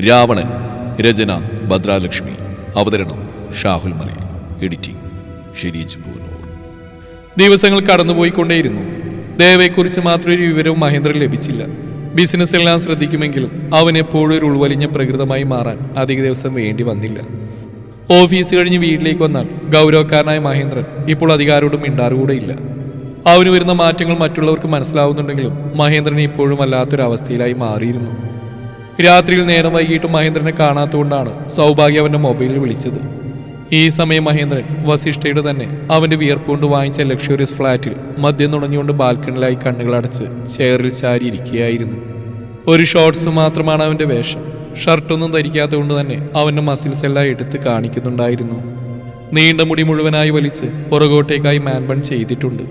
രാവണൻ രചന ഭദ്രാലക്ഷ്മി അവതരണം ഷാഹുൽ മലയിൽ എഡിറ്റിംഗ് ഷെരീജ് പൂനൂർ. ദിവസങ്ങൾ കടന്നുപോയിക്കൊണ്ടേയിരുന്നു. ദേവയെക്കുറിച്ച് മാത്രം ഒരു വിവരവും മഹേന്ദ്രൻ ലഭിച്ചില്ല. ബിസിനസ് എല്ലാം ശ്രദ്ധിക്കുമെങ്കിലും അവൻ എപ്പോഴും ഒരു ഉൾവലിഞ്ഞ പ്രകൃതമായി മാറാൻ അധിക ദിവസം വേണ്ടി വന്നില്ല. ഓഫീസ് കഴിഞ്ഞ് വീട്ടിലേക്ക് വന്നാൽ ഗൗരവക്കാരനായ മഹേന്ദ്രൻ ഇപ്പോൾ അധികാരോടും മിണ്ടാറുകൂടെയില്ല. അവന് വരുന്ന മാറ്റങ്ങൾ മറ്റുള്ളവർക്ക് മനസ്സിലാവുന്നുണ്ടെങ്കിലും മഹേന്ദ്രൻ ഇപ്പോഴും വല്ലാത്തൊരവസ്ഥയിലായി മാറിയിരുന്നു. രാത്രിയിൽ നേരം വൈകിട്ട് മഹേന്ദ്രനെ കാണാത്തതുകൊണ്ടാണ് സൗഭാഗ്യ അവന്റെ മൊബൈലിൽ വിളിച്ചത്. ഈ സമയം മഹേന്ദ്രൻ വസിഷ്ഠയുടെ തന്നെ അവന്റെ വിയർപ്പുകൊണ്ട് വാങ്ങിച്ച ലക്ഷറിയസ് ഫ്ലാറ്റിൽ മദ്യം നുണഞ്ഞുകൊണ്ട് ബാൽക്കണിലായി കണ്ണുകളടച്ച് ചെയറിൽ ചാരി ഇരിക്കുകയായിരുന്നു ഒരു ഷോർട്സ് മാത്രമാണ് അവന്റെ വേഷം. ഷർട്ടൊന്നും ധരിക്കാത്തതുകൊണ്ട് തന്നെ അവന്റെ മസിൽസ് എല്ലാം എടുത്ത് കാണിക്കുന്നുണ്ടായിരുന്നു. നീണ്ട മുടി മുഴുവനായി വലിച്ച് പുറകോട്ടേക്കായി മാൻബൺ ചെയ്തിട്ടുണ്ട്.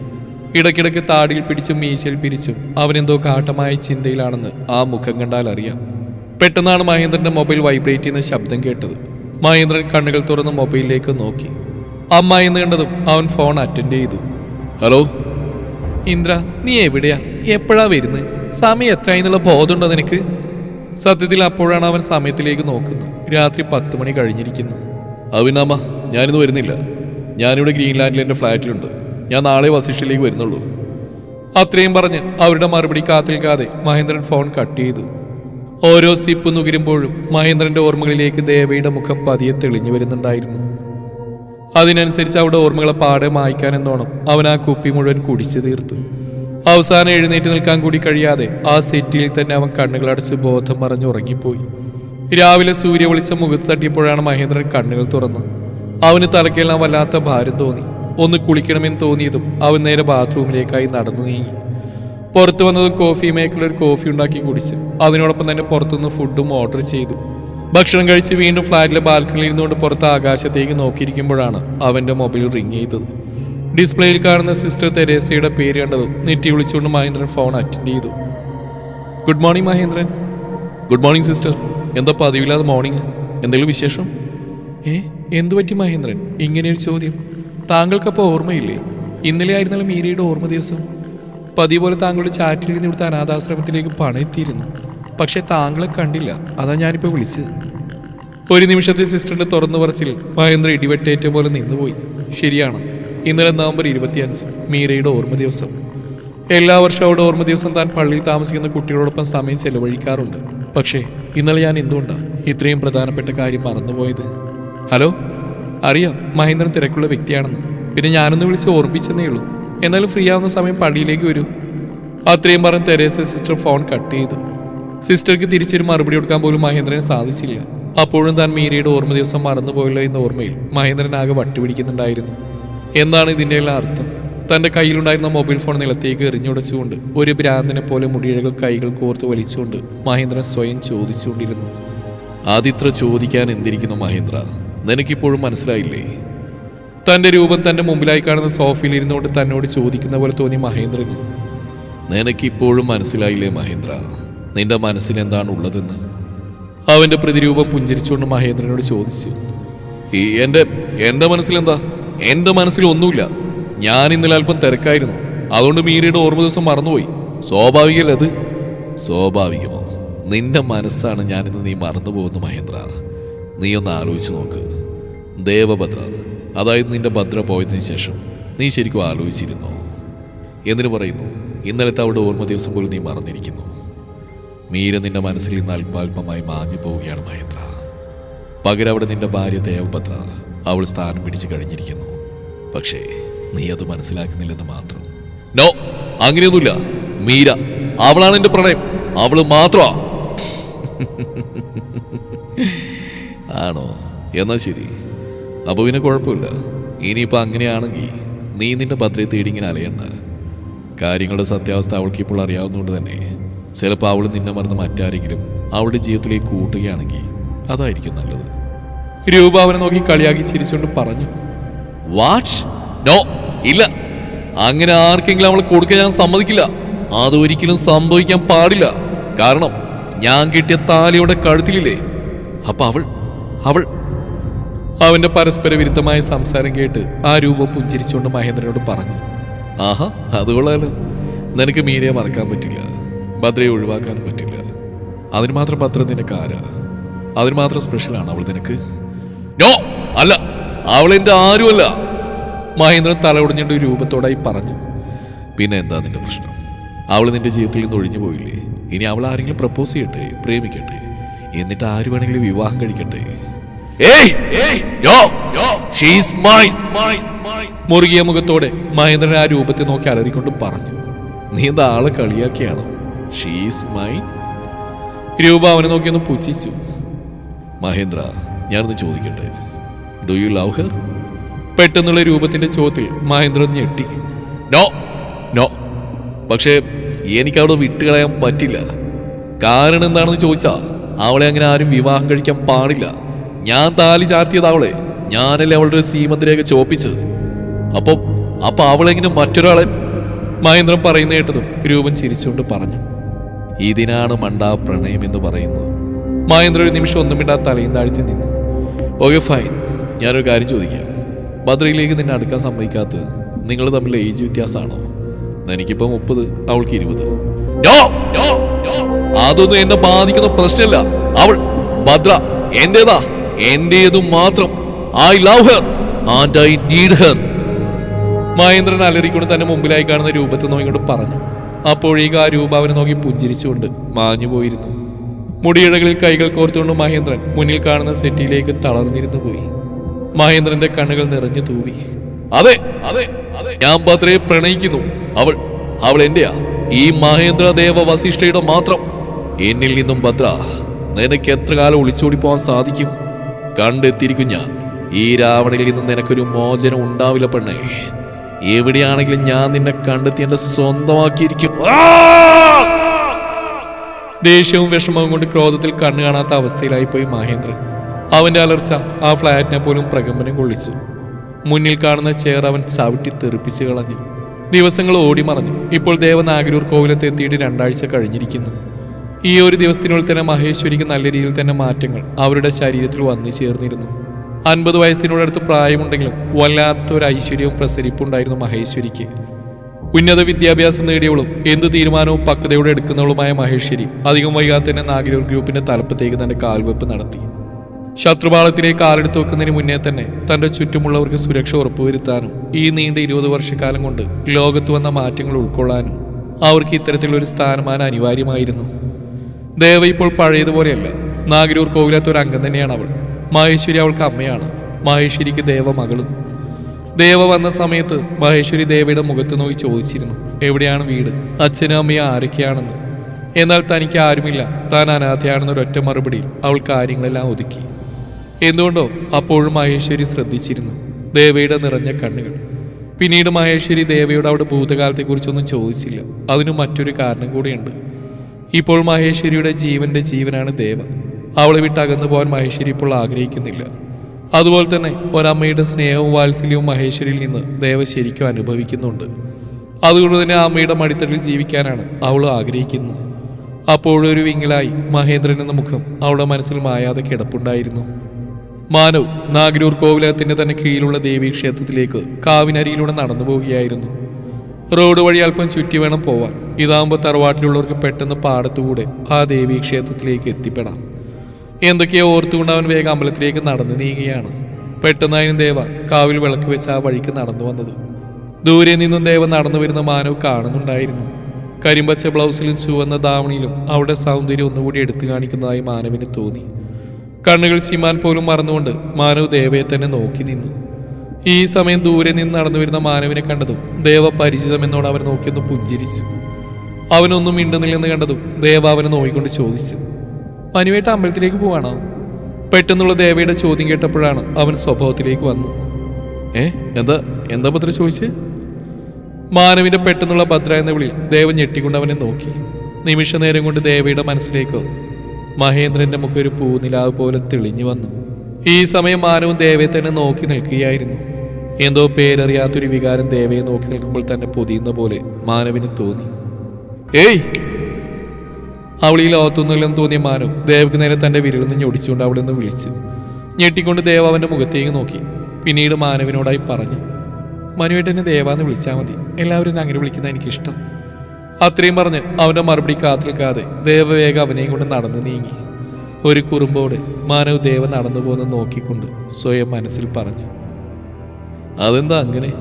ഇടയ്ക്കിടയ്ക്ക് താടിയിൽ പിടിച്ചും മീശയിൽ പിരിച്ചും അവനെന്തോ കാട്ടമായ ചിന്തയിലാണെന്ന് ആ മുഖം കണ്ടാൽ അറിയാം. പെട്ടെന്നാണ് മഹേന്ദ്രന്റെ മൊബൈൽ വൈബ്രേറ്റ് ചെയ്യുന്ന ശബ്ദം കേട്ടത്. മഹേന്ദ്രൻ കണ്ണുകൾ തുറന്ന് മൊബൈലിലേക്ക് നോക്കി. അമ്മ എന്ന് കണ്ടതും അവൻ ഫോൺ അറ്റൻഡ് ചെയ്തു. ഹലോ? ഇന്ദ്ര നീ എവിടെയാ? എപ്പോഴാ വരുന്നത് സമയം എത്ര എന്നുള്ള ബോധമുണ്ടോ നിനക്ക്? സത്യത്തിൽ അപ്പോഴാണ് അവൻ സമയത്തിലേക്ക് നോക്കുന്നത്. രാത്രി പത്ത് മണി കഴിഞ്ഞിരിക്കുന്നു. അവിനാമ ഞാനിന്ന് വരുന്നില്ല. ഞാനിവിടെ ഗ്രീൻലാൻഡിൽ എന്റെ ഫ്ലാറ്റിലുണ്ട്. ഞാൻ നാളെ വസിഷ്ഠയിലേക്ക് വരുന്നുള്ളൂ. അത്രയും പറഞ്ഞ് അവരുടെ മറുപടി കാത്തിൽക്കാതെ മഹേന്ദ്രൻ ഫോൺ കട്ട് ചെയ്തു. ഓരോ സിപ്പ് നുകരുമ്പോഴും മഹേന്ദ്രന്റെ ഓർമ്മകളിലേക്ക് ദേവയുടെ മുഖം പതിയെ തെളിഞ്ഞു വരുന്നുണ്ടായിരുന്നു. അതിനനുസരിച്ച് അവിടെ ഓർമ്മകളെ പാടെ മായ്ക്കാനെന്നോണം അവൻ ആ കുപ്പി മുഴുവൻ കുടിച്ചു തീർത്തു. അവസാനം എഴുന്നേറ്റ് നിൽക്കാൻ കൂടി കഴിയാതെ ആ സെറ്റിയിൽ തന്നെ അവൻ കണ്ണുകളടച്ച് ബോധം മറഞ്ഞ് ഉറങ്ങിപ്പോയി. രാവിലെ സൂര്യ വിളിച്ച മുഖത്ത് തട്ടിയപ്പോഴാണ് മഹേന്ദ്രൻ കണ്ണുകൾ തുറന്നത് അവന് തലക്കെല്ലാം വല്ലാത്ത ഭാരം തോന്നി. ഒന്ന് കുളിക്കണമെന്ന് തോന്നിയതും അവൻ നേരെ ബാത്റൂമിലേക്കായി നടന്നു നീങ്ങി. പുറത്തു വന്നതും കോഫി മേക്കറിൽ ഒരു കോഫി ഉണ്ടാക്കി കുടിച്ച്. അതിനോടൊപ്പം തന്നെ പുറത്തുനിന്ന് ഫുഡും ഓർഡർ ചെയ്തു. ഭക്ഷണം കഴിച്ച് വീണ്ടും ഫ്ലാറ്റിലെ ബാൽക്കണിയിൽ ഇരുന്നുകൊണ്ട് പുറത്ത് ആകാശത്തേക്ക് നോക്കിയിരിക്കുമ്പോഴാണ് അവന്റെ മൊബൈൽ റിങ് ചെയ്തത്. ഡിസ്പ്ലേയിൽ കാണുന്ന സിസ്റ്റർ തെരേസയുടെ പേര് കണ്ടതും നെറ്റി വിളിച്ചുകൊണ്ട് മഹേന്ദ്രൻ ഫോൺ അറ്റൻഡ് ചെയ്തു. Good morning Mahendran. Good morning sister എന്താ പതിവില്ലാതെ മോർണിംഗ് എന്തെങ്കിലും വിശേഷം? ഏ എന്തു പറ്റി മഹേന്ദ്രൻ? ഇങ്ങനെയൊരു ചോദ്യം. താങ്കൾക്കപ്പോൾ ഓർമ്മയില്ലേ? ഇന്നലെ ആയിരുന്നാലും മീരയുടെ ഓർമ്മ ദിവസം. പതിവ് പോലെ താങ്കളുടെ ചാറ്റിൽ നിന്ന് ഇവിടുത്തെ അനാഥാശ്രമത്തിലേക്ക് പണം എത്തിയിരുന്നു പക്ഷെ താങ്കളെ കണ്ടില്ല. അതാ ഞാനിപ്പോൾ വിളിച്ചത്. ഒരു നിമിഷത്തെ സിസ്റ്ററിന്റെ തുറന്നു പറച്ചിൽ മഹേന്ദ്ര ഇടിവെട്ടേറ്റ പോലെ നിന്നുപോയി. ശരിയാണ്. ഇന്നലെ നവംബർ ഇരുപത്തിയഞ്ച് മീരയുടെ ഓർമ്മ ദിവസം. എല്ലാ വർഷവും അവിടെ ഓർമ്മ ദിവസം താൻ പള്ളിയിൽ താമസിക്കുന്ന കുട്ടികളോടൊപ്പം സമയം ചെലവഴിക്കാറുണ്ട്. പക്ഷേ ഇന്നലെ ഞാൻ എന്തുകൊണ്ടാണ് ഇത്രയും പ്രധാനപ്പെട്ട കാര്യം മറന്നുപോയത്? ഹലോ? അറിയാം മഹേന്ദ്രൻ തിരക്കുള്ള വ്യക്തിയാണെന്ന്. പിന്നെ ഞാനൊന്ന് വിളിച്ച് ഓർമ്മിച്ചെന്നേ ഉള്ളൂ. എന്നാലും ഫ്രീ ആവുന്ന സമയം പള്ളിയിലേക്ക് വരൂ. അത്രയും പറഞ്ഞ് തെരേസ സിസ്റ്റർ ഫോൺ കട്ട് ചെയ്തു. സിസ്റ്റർക്ക് തിരിച്ചൊരു മറുപടി കൊടുക്കാൻ പോലും മഹേന്ദ്രന് സാധിച്ചില്ല. അപ്പോഴും താൻ മീരയുടെ ഓർമ്മ ദിവസം മറന്നുപോയല്ലോ എന്ന ഓർമ്മയിൽ മഹേന്ദ്രൻ ആകെ വട്ടുപിടിക്കുന്നുണ്ടായിരുന്നു. എന്താണ് ഇതിന്റെ എല്ലാം അർത്ഥം. തന്റെ കയ്യിലുണ്ടായിരുന്ന മൊബൈൽ ഫോൺ നിലത്തേക്ക് എറിഞ്ഞുടച്ചുകൊണ്ട് ഒരു ഭ്രാന്തനെ പോലെ മുടിയഴകൾ കൈകൾ കോർത്ത് വലിച്ചുകൊണ്ട് മഹേന്ദ്രൻ സ്വയം ചോദിച്ചുകൊണ്ടിരുന്നു. ആദിത്ര ചോദിക്കാൻ എന്തിരിക്കുന്നു മഹേന്ദ്ര? നിനക്കിപ്പോഴും മനസ്സിലായില്ലേ? തന്റെ രൂപം തന്റെ മുമ്പിലായി കാണുന്ന സോഫയിൽ ഇരുന്നുകൊണ്ട് തന്നോട് ചോദിക്കുന്ന പോലെ തോന്നി മഹേന്ദ്രന്. നിനക്കിപ്പോഴും മനസ്സിലായില്ലേ മഹേന്ദ്ര? നിന്റെ മനസ്സിൽ എന്താണ് ഉള്ളതെന്ന്? അവന്റെ പ്രതിരൂപം പുഞ്ചിരിച്ചുകൊണ്ട് മഹേന്ദ്രനോട് ചോദിച്ചു. ഈ എന്റെ എന്റെ മനസ്സിലെന്താ? എന്റെ മനസ്സിൽ ഒന്നുമില്ല. ഞാൻ ഇന്നലെ അല്പം തിരക്കായിരുന്നു. അതുകൊണ്ട് മീരയുടെ ഓർമ്മ ദിവസം മറന്നുപോയി. സ്വാഭാവികമല്ല അത്? സ്വാഭാവികമോ? നിന്റെ മനസ്സാണ് ഞാനിന്ന് നീ മറന്നു പോകുന്നു മഹേന്ദ്ര. നീ ഒന്ന് ആലോചിച്ച് നോക്ക്. ദേവഭദ്ര അതായത് നിന്റെ ഭദ്ര പോയതിനു ശേഷം നീ ശരിക്കും ആലോചിച്ചിരുന്നു? എന്തിനു പറയുന്നു ഇന്നലത്തെ അവളുടെ ഓർമ്മ ദിവസം പോലും നീ മറന്നിരിക്കുന്നു. മീര നിന്റെ മനസ്സിൽ നിന്ന് അല്പാൽപമായി മാഞ്ഞു പോവുകയാണ് മഹേന്ദ്ര. പകരം അവിടെ നിന്റെ ഭാര്യ ദേവഭദ്ര അവൾ സ്ഥാനം പിടിച്ചു കഴിഞ്ഞിരിക്കുന്നു. പക്ഷേ നീ അത് മനസ്സിലാക്കുന്നില്ലെന്ന് മാത്രം. നോ അങ്ങനെയൊന്നുമില്ല. മീര അവളാണ് എന്റെ പ്രണയം. അവൾ മാത്രമാ. ആണോ? ശരി. അപ്പൊ പിന്നെ കുഴപ്പമില്ല. ഇനിയിപ്പോൾ അങ്ങനെയാണെങ്കിൽ നീ നിന്റെ ഭദ്രയെ തേടി ഇങ്ങനെ അലയണ്ട. കാര്യങ്ങളുടെ സത്യാവസ്ഥ അവൾക്ക് ഇപ്പോൾ അറിയാവുന്നതുകൊണ്ട് തന്നെ ചിലപ്പോൾ അവൾ നിന്നെ മറന്ന് മറ്റാരെങ്കിലും അവളുടെ ജീവിതത്തിലേക്ക് കൂട്ടുകയാണെങ്കിൽ അതായിരിക്കും നല്ലത്. രൂപ അവനെ നോക്കി കളിയാക്കി ചിരിച്ചുകൊണ്ട് പറഞ്ഞു വാഷ് നോ ഇല്ല. അങ്ങനെ ആർക്കെങ്കിലും അവളെ കൊടുക്കാൻ ഞാൻ സമ്മതിക്കില്ല. അതൊരിക്കലും സംഭവിക്കാൻ പാടില്ല. കാരണം ഞാൻ കിട്ടിയ താലിയുടെ കഴുത്തിലില്ലേ? അപ്പൊ അവൾ അവൾ അവന്റെ പരസ്പര വിരുദ്ധമായ സംസാരം കേട്ട് ആ രൂപം പുഞ്ചിരിച്ചുകൊണ്ട് മഹേന്ദ്രനോട് പറഞ്ഞു ആഹാ അത് കൊള്ളാലോ. നിനക്ക് മീരയെ മറക്കാൻ പറ്റില്ല ഭദ്രയെ ഒഴിവാക്കാൻ പറ്റില്ല. അതിന് മാത്രം ഭദ്ര നിനക്ക് ആരാ? അതിന് മാത്രം സ്പെഷ്യലാണ് അവൾ നിനക്ക്? നോ അല്ല അവൾ എന്റെ ആരുമല്ല. മഹേന്ദ്രൻ തലയൊടിഞ്ഞിട്ട് രൂപത്തോടായി പറഞ്ഞു പിന്നെ എന്താ നിന്റെ പ്രശ്നം? അവൾ നിന്റെ ജീവിതത്തിൽ നിന്ന് ഒഴിഞ്ഞു പോയില്ലേ? ഇനി അവൾ ആരെങ്കിലും പ്രപ്പോസ് ചെയ്യട്ടെ പ്രേമിക്കട്ടെ? എന്നിട്ട് ആര് വേണമെങ്കിലും വിവാഹം കഴിക്കട്ടെ? മുറുകിയ മുഖത്തോടെ മഹേന്ദ്രൻ ആ രൂപത്തെ നോക്കി അലറിക്കൊണ്ട് പറഞ്ഞു. നീ എന്താ ആളെ കളിയാക്കിയാണോ? ഷീസ് മൈ രൂപ അവനെ നോക്കി ഒന്ന് പുച്ഛിച്ചു. മഹേന്ദ്ര ഞാനൊന്ന് ചോദിക്കട്ടെ. ഡു യു ലവ് ഹർ പെട്ടെന്നുള്ള രൂപത്തിന്റെ ചോദ്യത്തിൽ മഹേന്ദ്രൻ ഞെട്ടി. നോ നോ പക്ഷേ എനിക്ക് അവിടെ വിട്ടുകളയാൻ പറ്റില്ല. കാരണം എന്താണെന്ന് ചോദിച്ചാൽ അവളെ അങ്ങനെ ആരും വിവാഹം കഴിക്കാൻ പാടില്ല. ഞാൻ താലി ചാർത്തിയതാവളെ ഞാനല്ലേ അവളുടെ സീമന്തിരേഖ ചോപ്പിച്ചത്. അപ്പൊ അപ്പൊ അവളെങ്ങനെ മറ്റൊരാളെ മഹേന്ദ്രൻ പറയുന്ന കേട്ടതും രൂപൻ ചിരിച്ചുകൊണ്ട് പറഞ്ഞു. ഇതിനാണ് മണ്ടാ പ്രണയം എന്ന് പറയുന്നത്. മഹേന്ദ്ര ഒരു നിമിഷം ഒന്നും മിണ്ടാതെ തലയും താഴ്ത്തി നിന്നു. Okay fine. ഞാനൊരു കാര്യം ചോദിക്കാം. ഭദ്രയിലേക്ക് നിന്നെ അടുക്കാൻ സമ്മതിക്കാത്തത് നിങ്ങൾ തമ്മിൽ ഏജ് വ്യത്യാസമാണോ? എനിക്കിപ്പോ മുപ്പത് അവൾക്ക് ഇരുപത്. അതൊന്നും എന്നെ ബാധിക്കുന്ന പ്രശ്നമില്ല. അവൾ ഭദ്ര എന്റേതാ എന്റേതും മാത്രം. I love her and I need her Mahendran അലറിക്കൊണ്ട് തന്നെ മുമ്പിലായി കാണുന്ന രൂപത്തെ നോക്കിക്കൊണ്ട് പറഞ്ഞു. അപ്പോഴേക്ക് ആ രൂപ അവനെ നോക്കി പുഞ്ചിരിച്ചുകൊണ്ട് മാഞ്ഞു പോയിരുന്നു. മുടിയിഴകളിൽ കൈകൾ കോർത്തുകൊണ്ട് മഹേന്ദ്രൻ മുന്നിൽ കാണുന്ന സെറ്റിയിലേക്ക് തളർന്നിരുന്നു പോയി. മഹേന്ദ്രന്റെ കണ്ണുകൾ നിറഞ്ഞു തൂവി. അതെ അതെ അതെ. ഞാൻ പത്രയെ പ്രണയിക്കുന്നു. അവൾ അവൾ എന്റെയാ. ഈ മഹേന്ദ്ര ദേവ വസിഷ്ഠയുടെ മാത്രം. എന്നിൽ നിന്നും ഭദ്ര നിനക്ക് എത്ര കാലം ഒളിച്ചോടി പോകാൻ സാധിക്കും? കണ്ടെത്തിയിരിക്കും ഞാൻ. ഈ രാവണയിൽ നിന്ന് നിനക്കൊരു മോചനം ഉണ്ടാവില്ല പെണ്ണേ. എവിടെയാണെങ്കിലും ഞാൻ നിന്നെ കണ്ടെത്തി എന്റെ സ്വന്തമാക്കിയിരിക്കും! ദേഷ്യവും വിഷമവും കൊണ്ട് ക്രോധത്തിൽ കണ്ണു കാണാത്ത അവസ്ഥയിലായി പോയി മഹേന്ദ്രൻ. അവന്റെ അലർച്ച ആ ഫ്ലാറ്റിനെ പോലും പ്രകമ്പനം കൊള്ളിച്ചു. മുന്നിൽ കാണുന്ന ചെയർ അവൻ ചവിട്ടി തെറിപ്പിച്ച് കളഞ്ഞു. ദിവസങ്ങൾ ഓടി മറഞ്ഞു. ഇപ്പോൾ ദേവനാഗരൂർ കോവിലത്ത് എത്തിയിട്ട് രണ്ടാഴ്ച കഴിഞ്ഞിരിക്കുന്നു. ഈ ഒരു ദിവസത്തിനുള്ളിൽ തന്നെ മഹേശ്വരിക്ക് നല്ല രീതിയിൽ തന്നെ മാറ്റങ്ങൾ അവരുടെ ശരീരത്തിൽ വന്നു ചേർന്നിരുന്നു. അൻപത് വയസ്സിനോടടുത്ത് പ്രായമുണ്ടെങ്കിലും വല്ലാത്തൊരു ഐശ്വര്യവും പ്രസരിപ്പുണ്ടായിരുന്നു മഹേശ്വരിക്ക്. ഉന്നത വിദ്യാഭ്യാസം നേടിയവളും എന്ത് തീരുമാനവും പക്വതയോടെ എടുക്കുന്നവളുമായ മഹേശ്വരി അധികം വൈകാതെ തന്നെ നാഗരൂർ ഗ്രൂപ്പിന്റെ തലപ്പത്തേക്ക് തന്റെ കാൽവെപ്പ് നടത്തി. ശത്രുപാളത്തിലേക്ക് കാലെടുത്ത് വെക്കുന്നതിന് മുന്നേ തന്നെ തന്റെ ചുറ്റുമുള്ളവർക്ക് സുരക്ഷ ഉറപ്പുവരുത്താനും ഈ നീണ്ട ഇരുപത് വർഷക്കാലം കൊണ്ട് ലോകത്ത് വന്ന മാറ്റങ്ങൾ ഉൾക്കൊള്ളാനും അവർക്ക് ഇത്തരത്തിലൊരു സ്ഥാനമാനം അനിവാര്യമായിരുന്നു. ദേവ ഇപ്പോൾ പഴയതുപോലെയല്ല. നാഗരൂർ കോവിലത്തെ ഒരു അംഗം തന്നെയാണ് അവൾ. മഹേശ്വരി അവൾക്ക് അമ്മയാണ്. മഹേശ്വരിക്ക് ദേവ മകളും. ദേവ വന്ന സമയത്ത് മഹേശ്വരി ദേവയുടെ മുഖത്ത് നോക്കി ചോദിച്ചിരുന്നു. എവിടെയാണ് വീട്? അച്ഛനും അമ്മയും ആരൊക്കെയാണെന്ന്? എന്നാൽ തനിക്ക് ആരുമില്ല. താൻ അനാഥയാണെന്നൊരൊറ്റ മറുപടിയിൽ അവൾ കാര്യങ്ങളെല്ലാം ഒതുക്കി. എന്തുകൊണ്ടോ അപ്പോഴും മഹേശ്വരി ശ്രദ്ധിച്ചിരുന്നു. ദേവയുടെ നിറഞ്ഞ കണ്ണുകൾ. പിന്നീട് മഹേശ്വരി ദേവയോട് അവിടെ ഭൂതകാലത്തെക്കുറിച്ചൊന്നും ചോദിച്ചില്ല. അതിന് മറ്റൊരു കാരണം കൂടിയുണ്ട്. ഇപ്പോൾ മഹേശ്വരിയുടെ ജീവന്റെ ജീവനാണ് ദേവ അവളെ വിട്ടകന്നു പോകാൻ മഹേശ്വരി ഇപ്പോൾ ആഗ്രഹിക്കുന്നില്ല. അതുപോലെ തന്നെ ഒരമ്മയുടെ സ്നേഹവും വാത്സല്യവും മഹേശ്വരിയിൽ നിന്ന് ദേവ ശരിക്കും അനുഭവിക്കുന്നുണ്ട്. അതുകൊണ്ട് തന്നെ ആ അമ്മയുടെ മടിത്തട്ടിൽ ജീവിക്കാനാണ് അവൾ ആഗ്രഹിക്കുന്നത്. അപ്പോഴൊരു വിങ്ങലായി മഹേന്ദ്രൻ എന്ന മുഖം അവളുടെ മനസ്സിൽ മായാതെ കിടപ്പുണ്ടായിരുന്നു. മാനവ് നാഗരൂർ കോവിലകത്തിന്റെ തന്നെ കീഴിലുള്ള ദേവീ ക്ഷേത്രത്തിലേക്ക് കാവിനരിയിലൂടെ നടന്നു പോവുകയായിരുന്നു റോഡ് വഴി അല്പം ചുറ്റി വേണം പോവാൻ. ഇതാകുമ്പോൾ തറവാട്ടിലുള്ളവർക്ക് പെട്ടെന്ന് പാടത്തുകൂടെ ആ ദേവീ ക്ഷേത്രത്തിലേക്ക് എത്തിപ്പെടാം. എന്തൊക്കെയോ ഓർത്തുകൊണ്ട് അവൻ വേഗം അമ്പലത്തിലേക്ക് നടന്നു നീങ്ങുകയാണ്. പെട്ടെന്നായിരുന്നു ദേവ കാവിൽ വിളക്ക് വെച്ച് ആ വഴിക്ക് നടന്നു വന്നത്. ദൂരെ നിന്നും ദേവ നടന്നു വരുന്ന മാനവ് കാണുന്നുണ്ടായിരുന്നു. കരിമ്പച്ച ബ്ലൗസിലും ചുവന്ന ദാവണിയിലും അവിടെ സൗന്ദര്യം ഒന്നുകൂടി എടുത്തു കാണിക്കുന്നതായി മാനവിന് തോന്നി. കണ്ണുകൾ ചിമാൻ പോലും മറന്നുകൊണ്ട് മാനവ് ദേവയെ തന്നെ നോക്കി നിന്നു. ഈ സമയം ദൂരെ നിന്ന് നടന്നു വരുന്ന മാനവിനെ കണ്ടതും ദേവ പരിചിതമെന്നോട് അവർ നോക്കിയൊന്ന് പുഞ്ചിരിച്ചു. അവനൊന്നും മിണ്ടുന്നില്ലെന്ന് കണ്ടതും ദേവ അവനെ നോക്കിക്കൊണ്ട് ചോദിച്ചു. മനുവേട്ട അമ്പലത്തിലേക്ക് പോവാണോ? പെട്ടെന്നുള്ള ദേവയുടെ ചോദ്യം കേട്ടപ്പോഴാണ് അവൻ സ്വഭാവത്തിലേക്ക് വന്നത് ഏ എന്താ എന്താ ഭദ്ര ചോദിച്ചേ? മാനവിന്റെ പെട്ടെന്നുള്ള ഭദ്ര എന്ന വിളി ദേവൻ ഞെട്ടിക്കൊണ്ട് അവനെ നോക്കി. നിമിഷ നേരം കൊണ്ട് ദേവയുടെ മനസ്സിലേക്ക് മഹേന്ദ്രന്റെ മുഖം ഒരു പൂനിലാവ് പോലെ തെളിഞ്ഞു വന്നു. ഈ സമയം മാനവും ദേവയെ തന്നെ നോക്കി നിൽക്കുകയായിരുന്നു. എന്തോ പേരറിയാത്തൊരു വികാരം ദേവയെ നോക്കി നിൽക്കുമ്പോൾ തന്നെ പൊതിയുന്ന പോലെ മാനവിന് തോന്നി. ഏയ്. അവൾ ഈ ലോകത്തൊന്നുമില്ലെന്ന് തോന്നിയ മാനവ് ദേവക്ക് നേരെ തന്റെ വിരലിൽ നിന്ന് ഞൊടിച്ചുകൊണ്ട് അവളെ ഒന്ന് വിളിച്ചു. ഞെട്ടിക്കൊണ്ട് ദേവ അവന്റെ മുഖത്തേക്ക് നോക്കി. പിന്നീട് മാനവിനോടായി പറഞ്ഞു മനുവേട്ടനെ ദേവാന്ന് വിളിച്ചാൽ മതി. എല്ലാവരും അങ്ങനെ വിളിക്കുന്ന എനിക്കിഷ്ടം. അത്രയും പറഞ്ഞ് അവന്റെ മറുപടി കാത്തിൽക്കാതെ ദേവവേഗം അവനെയും കൊണ്ട് നടന്നു നീങ്ങി. ഒരു കുറുമ്പോടെ മാനവ് ദേവ നടന്നു പോകുന്ന നോക്കിക്കൊണ്ട് സ്വയം മനസ്സിൽ പറഞ്ഞു അതെന്താ അങ്ങനെ?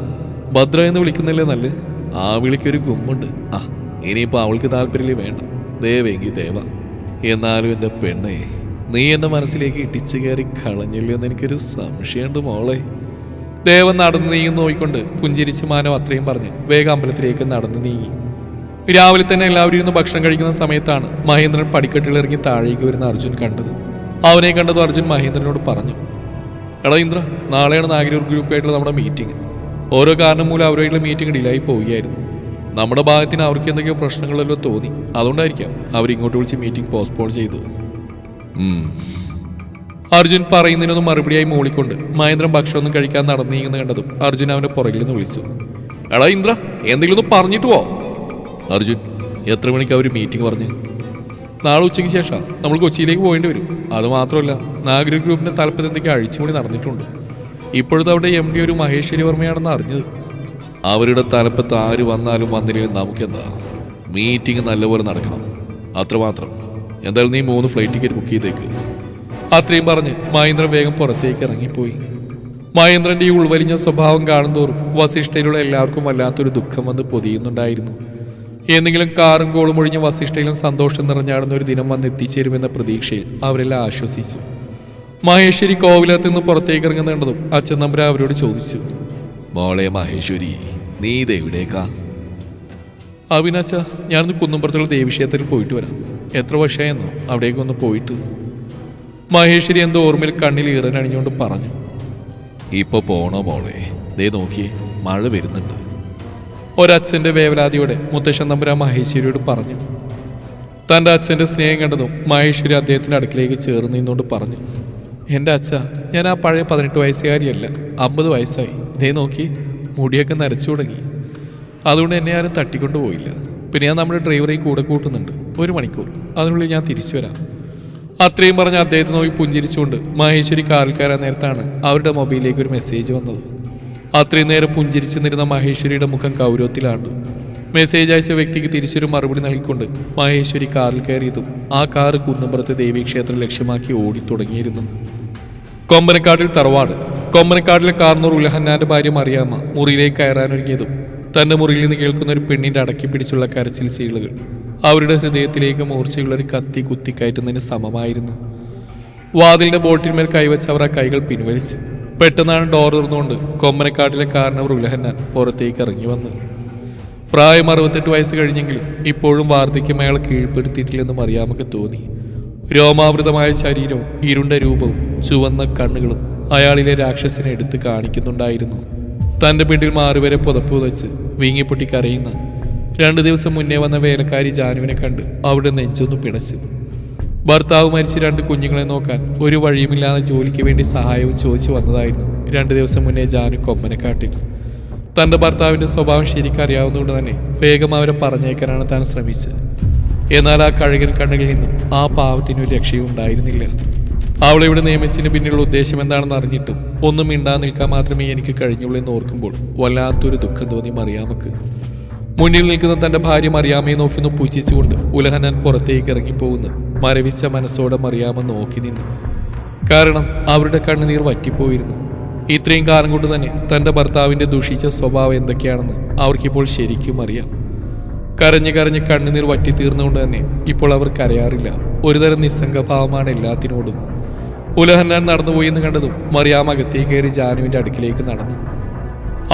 ഭദ്ര എന്ന് വിളിക്കുന്നില്ലേ നല്ല? ആ വിളിക്കൊരു ഗുമ്മുണ്ട്. ആ ഇനിയിപ്പോൾ അവൾക്ക് താല്പര്യമില്ല വേണ്ട. ദേവെങ്കിൽ ദേവ. എന്നാലും എന്റെ പെണ്ണേ നീ എന്റെ മനസ്സിലേക്ക് ഇടിച്ചു കയറി കളഞ്ഞില്ലോ എന്ന് എനിക്കൊരു സംശയമുണ്ട് മോളെ. ദേവൻ നടന്നു നീങ്ങി നോയിക്കൊണ്ട് പുഞ്ചിരിച്ച് മാനവ് അത്രയും പറഞ്ഞ് വേഗം അമ്പലത്തിലേക്ക് നടന്നു നീങ്ങി. രാവിലെ തന്നെ എല്ലാവരും ഇരുന്ന് ഭക്ഷണം കഴിക്കുന്ന സമയത്താണ് മഹേന്ദ്രൻ പടിക്കെട്ടിൽ ഇറങ്ങി താഴേക്ക് വരുന്ന അർജുൻ കണ്ടത്. അവനെ കണ്ടത് അർജുൻ മഹേന്ദ്രനോട് പറഞ്ഞു എടാ ഇന്ദ്ര നാളെയാണ് നാഗരൂർ ഗ്രൂപ്പായിട്ടുള്ള നമ്മുടെ മീറ്റിംഗ് ഓരോ കാരണം മൂലം അവരുമായിട്ടുള്ള മീറ്റിംഗ് ഡിലായി പോവുകയായിരുന്നു. നമ്മുടെ ഭാഗത്തിന് അവർക്ക് എന്തൊക്കെയോ പ്രശ്നങ്ങളല്ലോ തോന്നി. അതുകൊണ്ടായിരിക്കാം അവർ ഇങ്ങോട്ട് വിളിച്ച് മീറ്റിംഗ് പോസ്റ്റ്പോൺ ചെയ്തത്. ഉം. അർജുൻ പറയുന്നതിനൊന്നും മറുപടിയായി മൂളിക്കൊണ്ട് മഹേന്ദ്രൻ ഭക്ഷണമൊന്നും കഴിക്കാൻ നടന്നു കണ്ടതും അർജുൻ അവന്റെ പുറകിൽ നിന്ന് വിളിച്ചു. എടാ ഇന്ദ്ര എന്തെങ്കിലും ഒന്ന് പറഞ്ഞിട്ട് പോ. അർജുൻ എത്ര മണിക്ക് അവർ മീറ്റിംഗ് പറഞ്ഞു? നാളെ ഉച്ചയ്ക്ക് ശേഷം നമ്മൾ കൊച്ചിയിലേക്ക് പോകേണ്ടി വരും. അത് മാത്രമല്ല നാഗരിക ഗ്രൂപ്പിന്റെ തലപ്പത്ത് എന്തൊക്കെ അഴിച്ചുപണി നടന്നിട്ടുണ്ട്. ഇപ്പോഴത്തെ അവിടെ എം ഡി ഒരു മഹേശ്വരി വർമ്മയാണെന്ന് അറിഞ്ഞത്. അവരുടെ തലപ്പത്ത് ആര് വന്നാലും വന്നില്ലെങ്കിൽ നമുക്കെന്താ? മീറ്റിംഗ് നല്ലപോലെ നടക്കണം. അത്രമാത്രം. എന്തായാലും നീ മൂന്ന് ഫ്ലൈറ്റ് ടിക്കറ്റ് ബുക്ക് ചെയ്തേക്ക്. അത്രയും പറഞ്ഞ് മഹേന്ദ്രൻ വേഗം പുറത്തേക്ക് ഇറങ്ങിപ്പോയി. മഹേന്ദ്രന്റെ ഈ ഉൾവലിഞ്ഞ സ്വഭാവം കാണുന്തോറും വസിഷ്ഠയിലുള്ള എല്ലാവർക്കും വല്ലാത്തൊരു ദുഃഖം വന്ന് പൊതിയുന്നുണ്ടായിരുന്നു. എന്തെങ്കിലും കാറും കോളും ഒഴിഞ്ഞ് വസിഷ്ഠയിലും സന്തോഷം നിറഞ്ഞാടുന്ന ഒരു ദിനം വന്ന് എത്തിച്ചേരുമെന്ന പ്രതീക്ഷയിൽ അവരെല്ലാം ആശ്വസിച്ചു. മഹേശ്വരി കോവിലത്ത് നിന്ന് പുറത്തേക്ക് ഇറങ്ങുന്നുണ്ടതും അച്ഛൻ നമ്പര അവരോട് ചോദിച്ചു. മോളെ മഹേശ്വരി നീ ഇതെവിടേക്കാ അവിനാച്ച ഞാനൊന്ന് കുന്നുംപുറത്തുള്ള ദേവിക്ഷേത്രത്തിൽ പോയിട്ട് വരാം. എത്ര വർഷമായെന്നോ അവിടേക്കൊന്ന് പോയിട്ട്. മഹേശ്വരി എന്തോ ഓർമ്മയിൽ കണ്ണിൽ ഈറനണിഞ്ഞുകൊണ്ട് പറഞ്ഞു. ഇപ്പൊ പോണോ മോളെ? ദേ നോക്കിയേ മഴ വരുന്നുണ്ട്. ഒരച്ഛന്റെ വേവലാതിയോടെ മുത്തശ്ശൻ നമ്പുരാ മഹേശ്വരിയോട് പറഞ്ഞു. തന്റെ അച്ഛന്റെ സ്നേഹം കണ്ടതും മഹേശ്വരി അദ്ദേഹത്തിന്റെ അടുക്കിലേക്ക് ചേർന്ന് നിന്നുകൊണ്ട് പറഞ്ഞു. എന്റെ അച്ഛ ഞാൻ ആ പഴയ പതിനെട്ട് വയസ്സുകാരിയല്ല അമ്പത് വയസ്സായി. ദേ നോക്കി മുടിയൊക്കെ നരച്ചു തുടങ്ങി. അതുകൊണ്ട് എന്നെ ആരും തട്ടിക്കൊണ്ടു പോയില്ല. പിന്നെ ഞാൻ നമ്മുടെ ഡ്രൈവറെയും കൂടെ കൂട്ടുന്നുണ്ട്. ഒരു മണിക്കൂർ. അതിനുള്ളിൽ ഞാൻ തിരിച്ചു വരാം. അത്രയും പറഞ്ഞ് അദ്ദേഹത്തെ നോക്കി പുഞ്ചിരിച്ചുകൊണ്ട് മഹേശ്വരി കാറിൽ നേരത്താണ് അവരുടെ മൊബൈലിലേക്ക് ഒരു മെസ്സേജ് വന്നത്. അത്രയും നേരം പുഞ്ചിരിച്ചു നിന്നിരുന്ന മഹേശ്വരിയുടെ മുഖം ഗൗരവത്തിലാണ്ടു മെസ്സേജ് അയച്ച വ്യക്തിക്ക് തിരിച്ചൊരു മറുപടി നൽകിക്കൊണ്ട് മഹേശ്വരി കാറിൽ കയറിയതും ആ കാറ് കുന്നമ്പുറത്തെ ദേവീക്ഷേത്രം ലക്ഷ്യമാക്കി ഓടിത്തുടങ്ങിയിരുന്നു. കൊമ്പനക്കാട്ടിൽ തറവാട്. കൊമ്പനക്കാട്ടിലെ കാർന്നൂർ ഉലഹന്നാന്റെ ഭാര്യ മറിയാമ്മ മുറിയിലേക്ക് കയറാനൊരുങ്ങിയതും തന്റെ മുറിയിൽ നിന്ന് കേൾക്കുന്ന ഒരു പെണ്ണിന്റെ അടക്കി പിടിച്ചുള്ള കരച്ചിൽ ചീളുകൾ അവരുടെ ഹൃദയത്തിലേക്ക് മൂർച്ചയുള്ള ഒരു കത്തി കുത്തിക്കയറ്റുന്നതിന് സമമായിരുന്നു. വാതിലിന്റെ ബോട്ടിന്മേൽ കൈവച്ച് അവർ ആ കൈകൾ പിൻവലിച്ചു പെട്ടെന്നാണ് ഡോർ തുറന്നുകൊണ്ട് കൊമ്പനക്കാട്ടിലെ കാരണവർ ഉലഹന്നാൻ പുറത്തേക്ക് ഇറങ്ങി വന്നത് പ്രായം അറുപത്തെട്ട് വയസ്സ് കഴിഞ്ഞെങ്കിലും ഇപ്പോഴും വാർദ്ധക്യം അയാളെ കീഴ്പ്പെടുത്തിയിട്ടില്ലെന്ന് മറിയാമക്ക് തോന്നി. രോമാവൃതമായ ശരീരവും ഇരുണ്ട രൂപവും ചുവന്ന കണ്ണുകളും അയാളിലെ രാക്ഷസിനെ എടുത്ത് കാണിക്കുന്നുണ്ടായിരുന്നു. തന്റെ വീട്ടിൽ മാറുവരെ പുതപ്പ് പുതച്ച് വീങ്ങിപ്പൊട്ടി കരയുന്ന രണ്ടു ദിവസം മുന്നേ വന്ന വേലക്കാരി ജാനുവിനെ കണ്ട് അവിടെ നെഞ്ചൊന്നു പിടച്ചു. ഭർത്താവ് മരിച്ച് രണ്ട് കുഞ്ഞുങ്ങളെ നോക്കാൻ ഒരു വഴിയുമില്ലാതെ ജോലിക്ക് വേണ്ടി സഹായവും ചോദിച്ചു വന്നതായിരുന്നു രണ്ടു ദിവസം മുന്നേ ജാനു കൊമ്പനക്കാട്ടിൽ തന്റെ ഭർത്താവിന്റെ സ്വഭാവം ശരിക്കറിയാവുന്നതുകൊണ്ട് തന്നെ വേഗം അവരെ പറഞ്ഞേക്കാനാണ് താൻ ശ്രമിച്ചത്. എന്നാൽ ആ കഴുകൻ കണ്ണുകളിൽ നിന്നും ആ പാവത്തിനൊരു രക്ഷയും ഉണ്ടായിരുന്നില്ല. അവളെ ഇവിടെ നിയമിച്ചതിന് പിന്നിലുള്ള ഉദ്ദേശം എന്താണെന്ന് അറിഞ്ഞിട്ടും ഒന്നും മിണ്ടാൻ നിൽക്കാൻ മാത്രമേ എനിക്ക് കഴിഞ്ഞുള്ളൂ എന്ന് ഓർക്കുമ്പോൾ വല്ലാത്തൊരു ദുഃഖം തോന്നി മറിയാമക്ക്. മുന്നിൽ നിൽക്കുന്ന തന്റെ ഭാര്യ മറിയാമയെ നോക്കി ഒന്ന് പൂജിച്ചുകൊണ്ട് ഉലഹനൻ പുറത്തേക്ക് ഇറങ്ങിപ്പോകുന്നു. മരവിച്ച മനസ്സോടെ മറിയാമ നോക്കി നിന്നു. കാരണം അവരുടെ കണ്ണുനീർ വറ്റിപ്പോയിരുന്നു. ഇത്രയും കാലം കൊണ്ട് തന്നെ തന്റെ ഭർത്താവിന്റെ ദുഷിച്ച സ്വഭാവം എന്തൊക്കെയാണെന്ന് അവർക്കിപ്പോൾ ശരിക്കും അറിയാം. കരഞ്ഞ് കരഞ്ഞ് കണ്ണുനീർ വറ്റിത്തീർന്നുകൊണ്ട് തന്നെ ഇപ്പോൾ അവർ കരയാറില്ല. ഒരുതരം നിസ്സംഗഭാവമാണ് എല്ലാത്തിനോടും. ഉലഹന്നാൻ നടന്നുപോയി എന്ന് കണ്ടതും മറിയാമ അകത്തേ കയറി ജാനുവിന്റെ അടുക്കിലേക്ക് നടന്നു.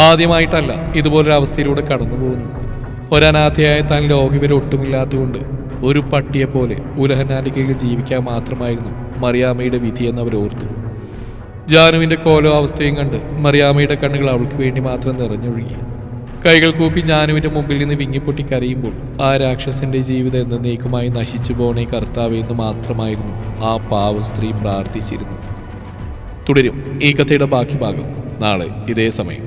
ആദ്യമായിട്ടല്ല ഇതുപോലൊരവസ്ഥയിലൂടെ കടന്നു പോകുന്നു ഒരനാഥയായ താൻ ലോകവിവരം ഒട്ടുമില്ലാത്തതുകൊണ്ട് ഒരു പട്ടിയെ പോലെ ഉലഹന്നാന്റെ കീഴിൽ ജീവിക്കാൻ മാത്രമായിരുന്നു മറിയാമയുടെ വിധി എന്നവർ ഓർത്തു. ജാനുവിന്റെ കോലോ അവസ്ഥയും കണ്ട് മറിയാമ്മയുടെ കണ്ണുകൾ അവൾക്ക് വേണ്ടി മാത്രം നിറഞ്ഞൊഴുകി. കൈകൾ കൂപ്പി ജാനുവിന്റെ മുമ്പിൽ നിന്ന് വിങ്ങിപ്പൊട്ടി കരയുമ്പോൾ ആ രാക്ഷസന്റെ ജീവിതം എന്നേക്കുമായി നശിച്ചു പോണേ കർത്താവ് എന്ന് മാത്രമായിരുന്നു ആ പാവ സ്ത്രീ പ്രാർത്ഥിച്ചിരുന്നു തുടരും ഈ കഥയുടെ ബാക്കി ഭാഗം നാളെ ഇതേ സമയം.